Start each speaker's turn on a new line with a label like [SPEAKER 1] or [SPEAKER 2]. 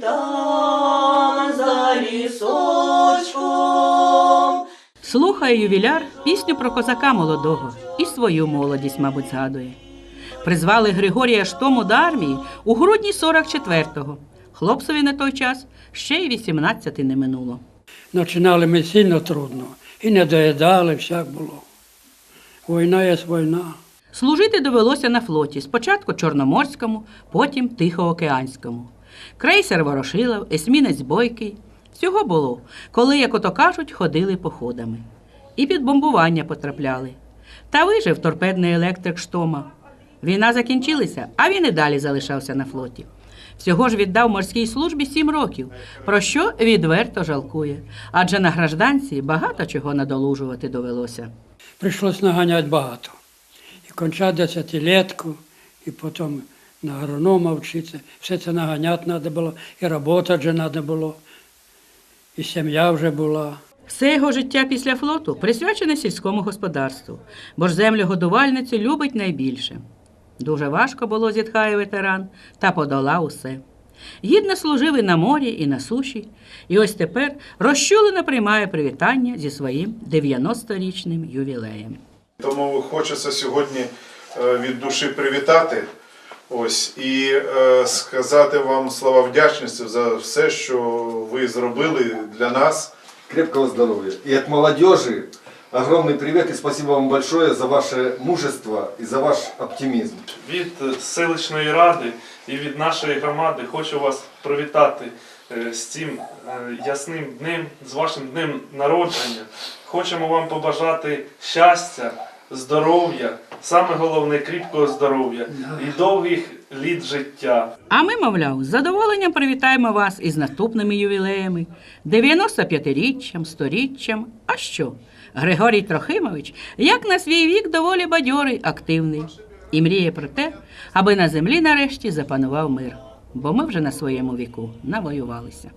[SPEAKER 1] там за лісочком.
[SPEAKER 2] Слухає ювіляр пісню про козака молодого і свою молодість, мабуть, згадує. Призвали Григорія Штому до армії у грудні 44-го. Хлопцеві на той час ще й 18 не минуло.
[SPEAKER 3] Починали ми сильно трудно. І не доїдали, всяк було. Війна є війна.
[SPEAKER 2] Служити довелося на флоті, спочатку Чорноморському, потім Тихоокеанському. Крейсер Ворошилов, есмінець Бойкий. Всього було, коли, як ото кажуть, ходили походами. І під бомбування потрапляли. Та вижив торпедний електрик Штома. Війна закінчилася, а він і далі залишався на флоті. Всього ж віддав морській службі сім років, про що відверто жалкує, адже на гражданці багато чого надолужувати довелося.
[SPEAKER 3] Прийшлось наганяти багато. І кончати десятилетку, і потім на агронома вчитися. Все це наганяти треба було, і робота вже треба було, і сім'я вже була.
[SPEAKER 2] Все його життя після флоту присвячене сільському господарству, бо ж землю годувальницю любить найбільше. Дуже важко було, зітхає ветеран, та подолав усе. Гідно служив і на морі, і на суші, і ось тепер розчулено приймає привітання зі своїм 90-річним ювілеєм.
[SPEAKER 4] Тому хочеться сьогодні е, від душі привітати. Ось і е, сказати вам слова вдячності за все, що ви зробили для нас.
[SPEAKER 5] крепкого здоровья. И от молодежи огромный привет и спасибо вам большое за ваше мужество и за ваш оптимизм.
[SPEAKER 6] Від селищної ради і від нашої громади хочу вас привітати е, з цим е, ясним днем, з вашим днем народження. Хочемо вам побажати щастя, здоров'я, саме головне кріпкого здоров'я і довгих літ життя.
[SPEAKER 2] А ми, мовляв, з задоволенням привітаємо вас із наступними ювілеями, 95-річчям, 100-річчям. А що? Григорій Трохимович, як на свій вік, доволі бадьорий, активний. І мріє про те, аби на землі нарешті запанував мир. Бо ми вже на своєму віку навоювалися.